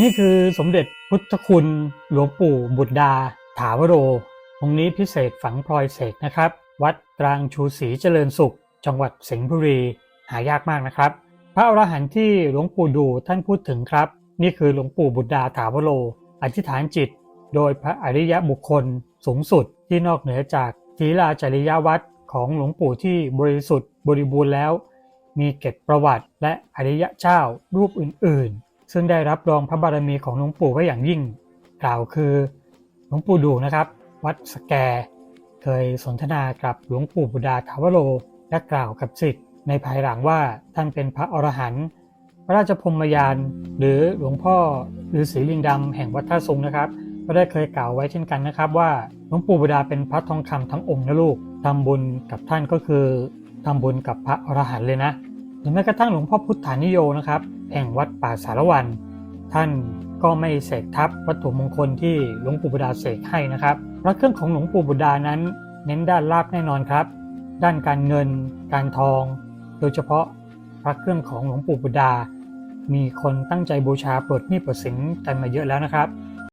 นี่คือสมเด็จพุทธคุณหลวงปู่บุตรดา ถาวโร องค์นี้พิเศษฝังพลอยเสกนะครับ วัดกลางชูศรีเจริญสุข จังหวัดสิงห์บุรี หายากมากนะครับ พระอรหันต์ที่หลวงปู่ดูท่านพูดถึงครับ นี่คือหลวงปู่บุตรดาถาวโร อธิษฐานจิต โดยพระอริยบุคคลสูงสุดที่นอกเหนือจากศีลาจริยวัตรของหลวงปู่ที่บริสุทธิ์บริบูรณ์แล้ว มีเก็บประวัติและอริยะเจ้ารูปอื่นๆ ซึ่งได้รับรองพระบารมีของหลวงปู่ไว้อย่างยิ่ง กล่าวคือหลวงปู่ดูนะครับ วัดสแก เคยสนทนากับหลวงปู่บุดาถาวโรและกล่าวกับศิษย์ในภายหลังว่าท่านเป็นพระอรหันต์พระราชพรหมยาน หรือหลวงพ่อฤาษีลิงดำแห่งวัดท่าซุงนะครับ ก็ได้เคยกล่าวไว้เช่นกันนะครับ ว่าหลวงปู่บุดาเป็นพระทองคำทั้งองค์นะลูกทำบุญกับท่านก็คือทำบุญกับพระอรหันต์เลยนะ หรือแม้กระทั่งหลวงพ่อพุทธานิโยนะครับ แห่งวัดป่าสารวัน ท่านก็ไม่เสกทับวัตถุมงคลที่หลวงปู่บุดาเสกให้นะครับพระเครื่องของหลวงปู่บุดานั้น เน้นด้านลาบแน่นอนครับ ด้านการเงิน การทอง โดยเฉพาะพระเครื่องของหลวงปู่บุดา มีคนตั้งใจบูชาปลดหนี้ปลดสินกันมาเยอะแล้วนะครับ